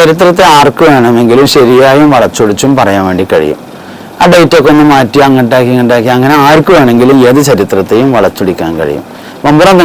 ചരിത്രത്തെ ആർക്ക് വേണമെങ്കിലും ശരിയായും വളച്ചൊടിച്ചും പറയാൻ വേണ്ടി കഴിയും. ആ ഡേറ്റൊക്കെ ഒന്ന് മാറ്റി അങ്ങോട്ടാക്കി ഇങ്ങോട്ടാക്കി അങ്ങനെ ആർക്ക് വേണമെങ്കിലും ഏത് ചരിത്രത്തെയും വളച്ചൊടിക്കാൻ കഴിയും. മമ്പുറം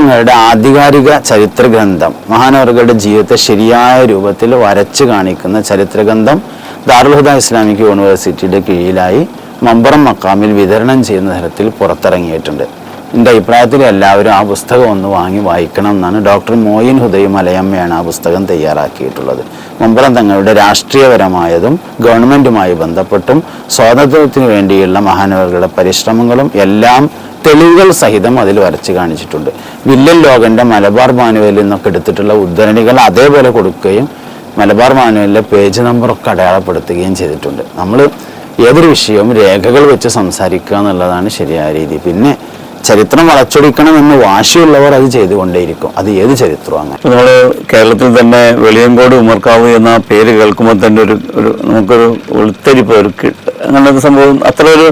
ആധികാരിക ചരിത്ര ഗ്രന്ഥം മഹാനവറുകളുടെ ജീവിതത്തെ ശരിയായ രൂപത്തിൽ വരച്ചു കാണിക്കുന്ന ചരിത്ര ഗ്രന്ഥം ദാറുൽഹുദ ഇസ്ലാമിക് യൂണിവേഴ്സിറ്റിയുടെ കീഴിലായി മമ്പറം മക്കാമിൽ വിതരണം ചെയ്യുന്ന തരത്തിൽ പുറത്തിറങ്ങിയിട്ടുണ്ട്. എന്റെ അഭിപ്രായത്തിൽ എല്ലാവരും ആ പുസ്തകം ഒന്ന് വാങ്ങി വായിക്കണം എന്നാണ് ഡോക്ടർ മോയിൻ ഹുദൈ മലയമ്മയാണ് ആ പുസ്തകം തയ്യാറാക്കിയിട്ടുള്ളത്. മമ്പുറം തങ്ങളുടെ രാഷ്ട്രീയപരമായതും ഗവൺമെന്റുമായി ബന്ധപ്പെട്ടും സ്വാതന്ത്ര്യത്തിന് വേണ്ടിയുള്ള മഹാനവരുടെ പരിശ്രമങ്ങളും എല്ലാം തെളിവുകൾ സഹിതം അതിൽ വരച്ച് കാണിച്ചിട്ടുണ്ട്. വില്ലൻ ലോകന്റെ മലബാർ മാനുവലിൽ നിന്നൊക്കെ എടുത്തിട്ടുള്ള ഉദ്ധരണികൾ അതേപോലെ കൊടുക്കുകയും മലബാർ മാനുവലിലെ പേജ് നമ്പറൊക്കെ അടയാളപ്പെടുത്തുകയും ചെയ്തിട്ടുണ്ട്. നമ്മൾ ഏതൊരു വിഷയവും രേഖകൾ വെച്ച് സംസാരിക്കുക എന്നുള്ളതാണ് ശരിയായ രീതി. പിന്നെ ചരിത്രം വളച്ചൊടിക്കണം വളച്ചൊടിക്കണമെന്ന് വാശിയുള്ളവർ അത് ചെയ്തുകൊണ്ടേയിരിക്കും. അത് ഏത് ചരിത്രം അങ്ങനെ നമ്മൾ കേരളത്തിൽ തന്നെ വെളിയങ്കോട് ഉമർക്കാവ് എന്ന പേര് കേൾക്കുമ്പോൾ തന്നെ ഒരു ഒരു നമുക്കൊരു ഉൾത്തരിപ്പ് ഒരു അങ്ങനെ സംഭവം അത്ര ഒരു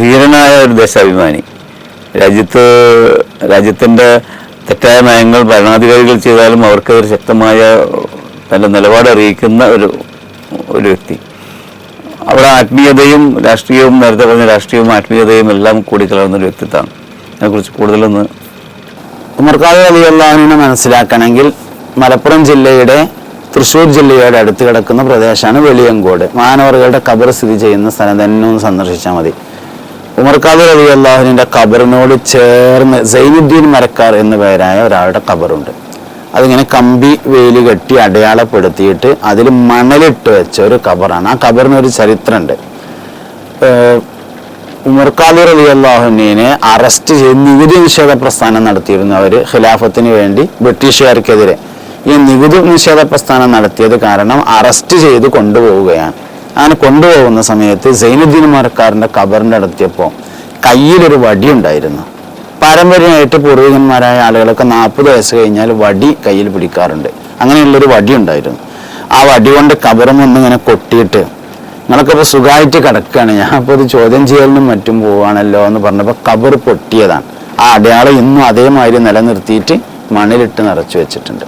ധീരനായ ഒരു ദേശാഭിമാനി. രാജ്യത്ത് രാജ്യത്തിന്റെ തെറ്റായ നയങ്ങൾ ഭരണാധികാരികൾ ചെയ്താലും അവർക്കതൊരു ശക്തമായ തന്റെ നിലപാട് അറിയിക്കുന്ന ഒരു ഒരു വ്യക്തി. അവിടെ ആത്മീയതയും രാഷ്ട്രീയവും നേരത്തെ പറഞ്ഞ രാഷ്ട്രീയവും ആത്മീയതയും എല്ലാം കൂടിക്കലർന്ന ഒരു വ്യക്തിത്വമാണ്. അതിനെക്കുറിച്ച് കൂടുതലൊന്ന് ഉമർക്കാദ് അലി അള്ളാഹുവിനെ മനസ്സിലാക്കണമെങ്കിൽ മലപ്പുറം ജില്ലയുടെ തൃശ്ശൂർ ജില്ലയുടെ അടുത്ത് കിടക്കുന്ന പ്രദേശമാണ് വെളിയങ്കോട്. മാനവറുകളുടെ കബർ സ്ഥിതി ചെയ്യുന്ന സ്ഥലം തന്നെ ഒന്ന് സന്ദർശിച്ചാൽ മതി. ഉമർക്കാദ് അലി അള്ളാഹുവിന്റെ കബറിനോട് ചേർന്ന് സൈനുദ്ദീൻ മരക്കാർ എന്ന പേരായ ഒരാളുടെ കബറുണ്ട് അതിങ്ങനെ കമ്പി വേലി കെട്ടി അടയാളപ്പെടുത്തിയിട്ട് അതിൽ മണലിട്ട് വെച്ച ഒരു കബറാണ് ആ കബറിനൊരു ചരിത്രമുണ്ട്. ഏഹ് ഉമർ അള്ളാഹുനെ അറസ്റ്റ് ചെയ്ത് നികുതി നിഷേധ പ്രസ്ഥാനം നടത്തിയിരുന്നു അവർ ഖിലാഫത്തിന് വേണ്ടി ബ്രിട്ടീഷുകാർക്കെതിരെ. ഈ നികുതി നിഷേധ പ്രസ്ഥാനം നടത്തിയത് കാരണം അറസ്റ്റ് ചെയ്ത് കൊണ്ടുപോവുകയാണ്. അങ്ങനെ കൊണ്ടുപോകുന്ന സമയത്ത് സൈനുദ്ദീൻ മറക്കാറിന്റെ ഖബറിന്റെ അടുത്തിയപ്പോൾ കയ്യിലൊരു വടി ഉണ്ടായിരുന്നു. പാരമ്പര്യമായിട്ട് പൂർവികന്മാരായ ആളുകളൊക്കെ നാൽപ്പത് വയസ്സ് കഴിഞ്ഞാൽ വടി കയ്യിൽ പിടിക്കാറുണ്ട്. അങ്ങനെയുള്ളൊരു വടി ഉണ്ടായിരുന്നു. ആ വടി കൊണ്ട് കബറും ഒന്നിങ്ങനെ കൊട്ടിയിട്ട് നിങ്ങളൊക്കെ സുഖമായിട്ട് കിടക്കുകയാണ് ഞാൻ ഇപ്പോൾ ഇത് ചോദ്യം ചെയ്യലിനും മറ്റും പോവാണല്ലോ എന്ന് പറഞ്ഞപ്പോൾ കബർ പൊട്ടിയതാണ്. ആ അടയാളം ഇന്നും അതേമാതിരി നിലനിർത്തിയിട്ട് മണ്ണിലിട്ട് നിറച്ചു വെച്ചിട്ടുണ്ട്.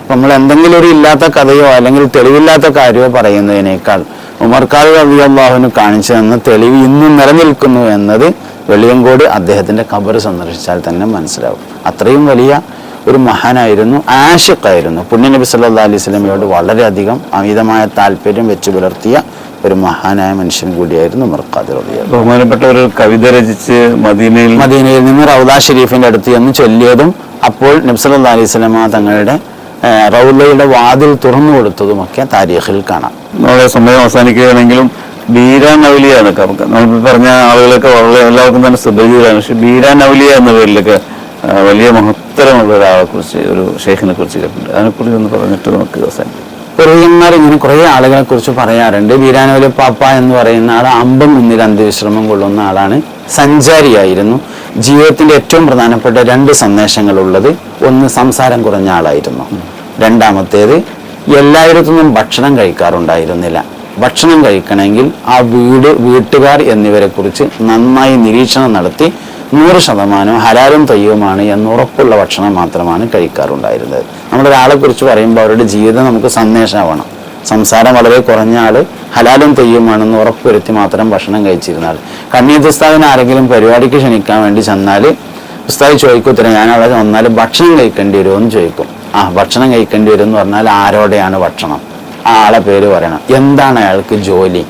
അപ്പം നമ്മൾ എന്തെങ്കിലും ഒരു ഇല്ലാത്ത കഥയോ അല്ലെങ്കിൽ തെളിവില്ലാത്ത കാര്യമോ പറയുന്നതിനേക്കാൾ ഉമർക്കാൽ റബി അള്ളാഹുവിന് കാണിച്ചു തന്ന തെളിവ് ഇന്നും നിലനിൽക്കുന്നു എന്നത് വെളിയങ്കോട് അദ്ദേഹത്തിന്റെ കബർ സന്ദർശിച്ചാൽ തന്നെ മനസ്സിലാവും. അത്രയും വലിയ ഒരു മഹാനായിരുന്നു ആഷിഖായിരുന്നു. പുണ്യനബി സല്ലാ അലൈഹി സ്വലമയോട് വളരെയധികം അമിതമായ താല്പര്യം വെച്ച് പുലർത്തിയ ഒരു മഹാനായ മനുഷ്യൻ കൂടിയായിരുന്നു ഉമർ ഖാദിർ ബഹുമാനപ്പെട്ട ഒരു കവിത രചിച്ച് മദീനയിൽ മദീനയിൽ നിന്ന് റൗദ ഷെരീഫിന്റെ അടുത്ത് എന്ന് ചൊല്ലിയതും അപ്പോൾ നബ്സല്ലാ അലൈഹി സ്വലമ തങ്ങളുടെ റൗലയുടെ വാതിൽ തുറന്നു കൊടുത്തതുമൊക്കെ താരീഖിൽ കാണാം. നമ്മുടെ സമയം അവസാനിക്കുകയാണെങ്കിലും ബീരാൻ നവലിയാണ് നമ്മൾ പറഞ്ഞ ആളുകളൊക്കെ വളരെ എല്ലാവർക്കും തന്നെ ശ്രദ്ധിച്ചതാണ് പക്ഷെ ബീരാൻ നവലിയ എന്ന പേരിലൊക്കെ വലിയ മഹത്തരമുള്ള ഒരാളെ കുറിച്ച് ഒരു ഷെയ്ഖിനെ കുറിച്ച് കേട്ടിട്ടുണ്ട്. അതിനെക്കുറിച്ച് ഒന്ന് പറഞ്ഞിട്ട് നമുക്ക് അവസാനിക്കും. പൂർവികന്മാർ ഇങ്ങനെ കുറേ ആളുകളെ കുറിച്ച് പറയാറുണ്ട്. വീരാനവലി പാപ്പ എന്ന് പറയുന്ന ആൾ അമ്പം മുന്നിൽ അന്ത്യവിശ്രമം കൊള്ളുന്ന ആളാണ്. സഞ്ചാരിയായിരുന്നു. ജീവിതത്തിന്റെ ഏറ്റവും പ്രധാനപ്പെട്ട രണ്ട് സന്ദേശങ്ങൾ ഉള്ളത് ഒന്ന് സംസാരം കുറഞ്ഞ ആളായിരുന്നു. രണ്ടാമത്തേത് എല്ലായിടത്തുനിന്നും ഭക്ഷണം കഴിക്കാറുണ്ടായിരുന്നില്ല. ഭക്ഷണം കഴിക്കണമെങ്കിൽ ആ വീട് വീട്ടുകാർ എന്നിവരെ കുറിച്ച് നന്നായി നിരീക്ഷണം നടത്തി നൂറ് ശതമാനം ഹലാലും തയ്യവുമാണ് എന്നുറപ്പുള്ള ഭക്ഷണം മാത്രമാണ് കഴിക്കാറുണ്ടായിരുന്നത്. നമ്മളൊരാളെ കുറിച്ച് പറയുമ്പോൾ അവരുടെ ജീവിതം നമുക്ക് സന്ദേശമാവണം. സംസാരം വളരെ കുറഞ്ഞ ആൾ ഹലാലും തെയ്യുമാണെന്ന് ഉറപ്പുവരുത്തി മാത്രം ഭക്ഷണം കഴിച്ചിരുന്ന ആൾ കണ്ണീത്ത് ഉസ്താദിനെ ആരെങ്കിലും പരിപാടിക്ക് ക്ഷണിക്കാൻ വേണ്ടി ചെന്നാൽ ഉസ്താദ് ചോദിക്കും ഉത്തരം ഞാൻ അവിടെ വന്നാൽ ഭക്ഷണം കഴിക്കേണ്ടി വരുമോ? എന്ന് ചോദിക്കും. ആ ഭക്ഷണം കഴിക്കേണ്ടി വരും എന്ന് പറഞ്ഞാൽ ആരോടെയാണ് ഭക്ഷണം? ആ ആളെ പേര് പറയണം. എന്താണ് അയാൾക്ക് ജോലി?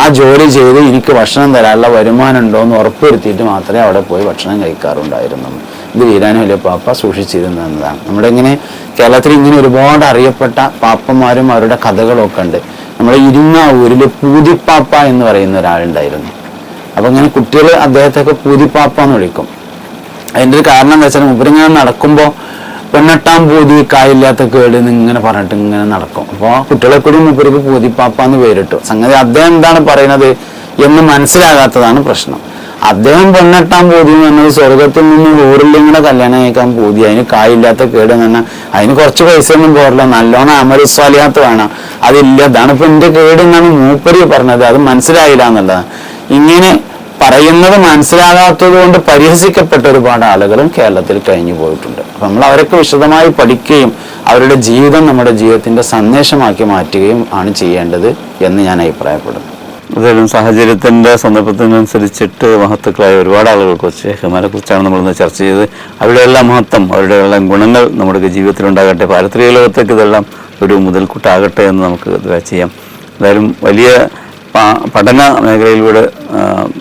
ആ ജോലി ചെയ്ത് എനിക്ക് ഭക്ഷണം തരാനുള്ള വരുമാനം ഉണ്ടോ എന്ന് ഉറപ്പുവരുത്തിയിട്ട് മാത്രമേ അവിടെ പോയി ഭക്ഷണം കഴിക്കാറുണ്ടായിരുന്നുള്ളൂ ഇത് വീരാനും വലിയ പാപ്പ സൂക്ഷിച്ചിരുന്നതാണ് നമ്മുടെ ഇങ്ങനെ കേരളത്തിൽ ഇങ്ങനെ ഒരുപാട് അറിയപ്പെട്ട പാപ്പന്മാരും അവരുടെ കഥകളൊക്കെ ഉണ്ട്. നമ്മുടെ ഇരുങ്ങാവൂരിൽ പൂതിപ്പാപ്പ എന്ന് പറയുന്ന ഒരാളുണ്ടായിരുന്നു. അപ്പം ഇങ്ങനെ കുട്ടികൾ അദ്ദേഹത്തെയൊക്കെ പൂതിപ്പാപ്പ എന്ന് വിളിക്കും. അതിന്റെ ഒരു കാരണം എന്താ വെച്ചാൽ മുപ്പരിങ്ങനെ നടക്കുമ്പോൾ പെണ്ണെട്ടാൻ പൂതി കായില്ലാത്ത കേട് ഇങ്ങനെ പറഞ്ഞിട്ട് ഇങ്ങനെ നടക്കും. അപ്പോൾ കുട്ടികളെ കൂടി മുപ്പർക്ക് പൂതിപ്പാപ്പ എന്ന് പേരിട്ടു. സംഗതി അദ്ദേഹം എന്താണ് പറയുന്നത് എന്ന് മനസ്സിലാകാത്തതാണ് പ്രശ്നം. അദ്ദേഹം പെണ്ണെട്ടാൻ പൂതി എന്ന് പറഞ്ഞത് സ്വർഗത്തിൽ നിന്ന് ഇങ്ങനെ കല്യാണം കഴിക്കാൻ പൂതി. അതിന് കായില്ലാത്ത കേട് എന്ന് പറഞ്ഞാൽ അതിന് കുറച്ച് പൈസ ഒന്നും പോരല്ല. നല്ലോണം അമരസ്വാലിയാത്ത വേണം അതില്ല. അതാണ് ഇപ്പൊ എന്റെ കേട് എന്നാണ് മൂപ്പരി പറഞ്ഞത്. അത് മനസ്സിലായില്ല എന്നുള്ളതാണ്. ഇങ്ങനെ പറയുന്നത് മനസ്സിലാകാത്തത് കൊണ്ട് പരിഹസിക്കപ്പെട്ട ഒരുപാട് ആളുകളും കേരളത്തിൽ കഴിഞ്ഞു പോയിട്ടുണ്ട്. അപ്പൊ നമ്മൾ അവരൊക്കെ വിശദമായി പഠിക്കുകയും അവരുടെ ജീവിതം നമ്മുടെ ജീവിതത്തിന്റെ സന്ദേശമാക്കി മാറ്റുകയും ആണ് ചെയ്യേണ്ടത് എന്ന് ഞാൻ അഭിപ്രായപ്പെടുന്നു. അതായത് സാഹചര്യത്തിന്റെ സന്ദർഭത്തിനനുസരിച്ചിട്ട് മഹത്തുക്കളായ ഒരുപാട് ആളുകളെ കുറിച്ച് ഹിമാലെ കുറിച്ചാണ് നമ്മളിന്ന് ചർച്ച ചെയ്തത്. അവരുടെ എല്ലാം മഹത്വം അവരുടെയെല്ലാം ഗുണങ്ങൾ നമ്മുടെ ജീവിതത്തിൽ ഉണ്ടാകട്ടെ പാരത്രിക ലോകത്തേക്ക് ഇതെല്ലാം ഒരു മുതൽക്കൂട്ടാകട്ടെ എന്ന് നമുക്ക് ചെയ്യാം. എന്തായാലും വലിയ പഠന മേഖലയിലൂടെ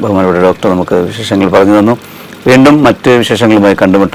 ബഹുമാനപ്പെട്ട ഡോക്ടർ നമുക്ക് വിശേഷങ്ങൾ പറഞ്ഞു തന്നു. വീണ്ടും മറ്റ് വിശേഷങ്ങളുമായി കണ്ടുമുട്ടാം.